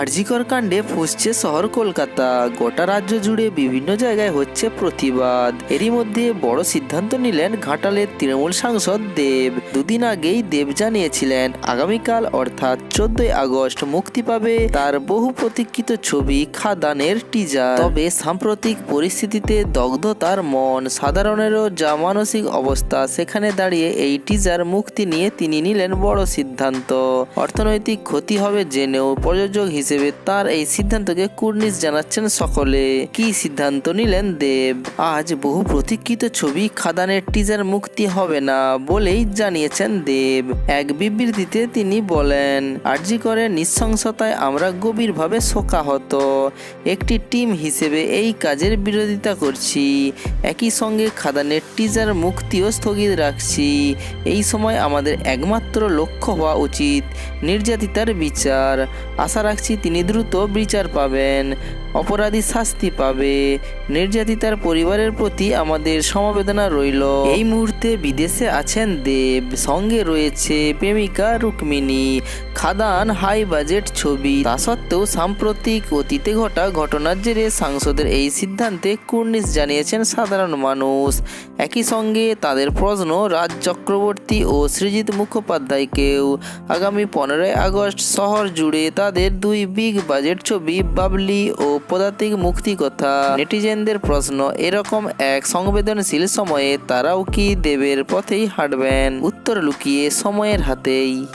আরজিকর কাণ্ডে ফুসছে শহর কলকাতা। গোটা রাজ্য জুড়ে বিভিন্ন জায়গায় হচ্ছে প্রতিবাদ। এরই মধ্যে বড় সিদ্ধান্ত নিলেন ঘাটালের তৃণমূল সাংসদ দেব। দুদিন আগেই দেব জানিয়েছিলেন, আগামীকাল অর্থাৎ চোদ্দই আগস্ট মুক্তি পাবে তার বহু প্রতীক্ষিত ছবি খাদানের টিজার তবে সাম্প্রতিক পরিস্থিতিতে দগ্ধ তার মন, সাধারণেরও যা মানসিক অবস্থা, সেখানে দাঁড়িয়ে এই টিজার মুক্তি নিয়ে তিনি নিলেন বড় সিদ্ধান্ত। অর্থনৈতিক ক্ষতি হবে জেনেও প্রযোজক হিসেবে তার এই সিদ্ধান্তকে কুর্নিশ জানাচ্ছেন সকলে। কি সিদ্ধান্ত নিলেন দেব? আজ বহু প্রতীক্ষিত ছবি খাদানের টিজার মুক্তি হবে না বলেই জানিয়েছেন দেব। এক বিবৃতিতে তিনি বলেন, আরজি করে নৃশংসতায় আমরা গভীরভাবে শোকাহত। একটি টিম হিসেবে এই কাজের বিরোধিতা করছি। একই সঙ্গে খাদানের টিজার মুক্তিও স্থগিত রাখছি। এই সময় আমাদের একমাত্র লক্ষ্য হওয়া উচিত, নির্যাতিতার বিচার। আশা রাখছি তিনি দ্রুত বিচার পাবেন। অপরাধী শাস্তি পাবে। নির্যাতিতার পরিবারের প্রতি আমাদের সমবেদনা রইল। এই মুহূর্তে বিদেশে আছেন দেব, সঙ্গে রয়েছে প্রেমিকা রুক্মিণী। খাদান হাই বাজেট ছবি। তা সত্ত্বেও সাম্প্রতিক অতীতে ঘটা ঘটনার জেরে সাংসদের এই সিদ্ধান্তে কুর্নিশ জানিয়েছেন সাধারণ মানুষ। একই সঙ্গে তাদের প্রশ্ন রাজ চক্রবর্তী ও সৃজিত মুখোপাধ্যায়কেও। আগামী পনেরোই আগস্ট শহর জুড়ে তাদের দুই বিগ বাজেট ছবি বাবলি ও পদাতিক মুক্তি কথা। নেটিজেনদের প্রশ্ন, এরকম এক সংবেদনশীল সময়ে তারাও কি দেবের পথেই হাঁটবেন? উত্তর লুকিয়ে সময়ের হাতেই।